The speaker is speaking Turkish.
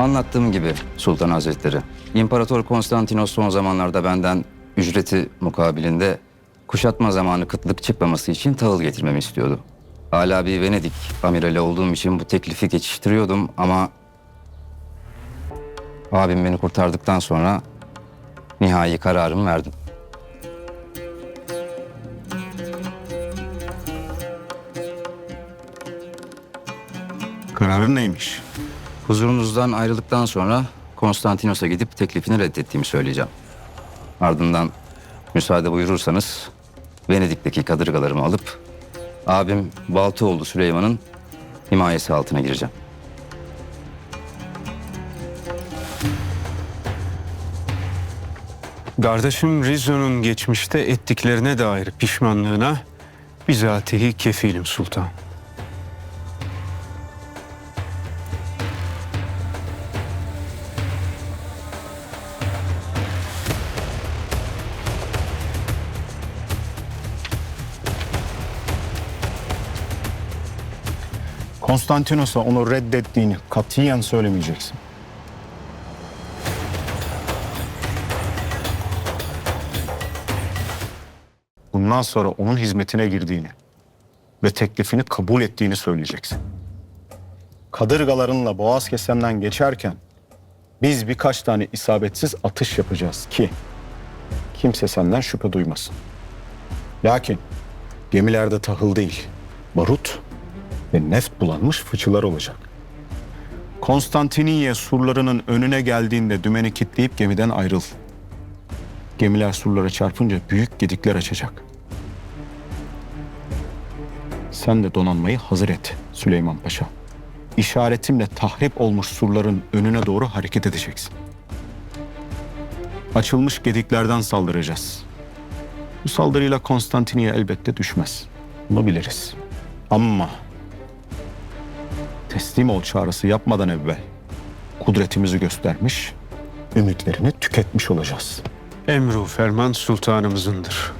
Anlattığım gibi Sultan Hazretleri, İmparator Konstantinos son zamanlarda benden ücreti mukabilinde kuşatma zamanı kıtlık çıkmaması için tahıl getirmemi istiyordu. Hala bir Venedik amirali olduğum için bu teklifi geçiştiriyordum ama abim beni kurtardıktan sonra nihai kararımı verdim. Kararın neymiş? Huzurunuzdan ayrıldıktan sonra Konstantinos'a gidip teklifini reddettiğimi söyleyeceğim. Ardından müsaade buyurursanız Venedik'teki kadırgalarımı alıp abim Baltıoğlu Süleyman'ın himayesi altına gireceğim. Kardeşim Rizzo'nun geçmişte ettiklerine dair pişmanlığına bizatihi kefilim sultan. Konstantinos'a onu reddettiğini katiyen söylemeyeceksin. Bundan sonra onun hizmetine girdiğini ve teklifini kabul ettiğini söyleyeceksin. Kadırgalarınla boğaz kesemden geçerken biz birkaç tane isabetsiz atış yapacağız ki kimse senden şüphe duymasın. Lakin gemilerde tahıl değil, barut ve neft bulanmış fıçılar olacak. Konstantiniye surlarının önüne geldiğinde dümeni kilitleyip gemiden ayrıl. Gemiler surlara çarpınca büyük gedikler açacak. Sen de donanmayı hazır et Süleyman Paşa. İşaretimle tahrip olmuş surların önüne doğru hareket edeceksin. Açılmış gediklerden saldıracağız. Bu saldırıyla Konstantiniye elbette düşmez. Bunu biliriz. Ama teslim ol çağrısı yapmadan evvel kudretimizi göstermiş, ümitlerini tüketmiş olacağız. Emru ferman sultanımızındır.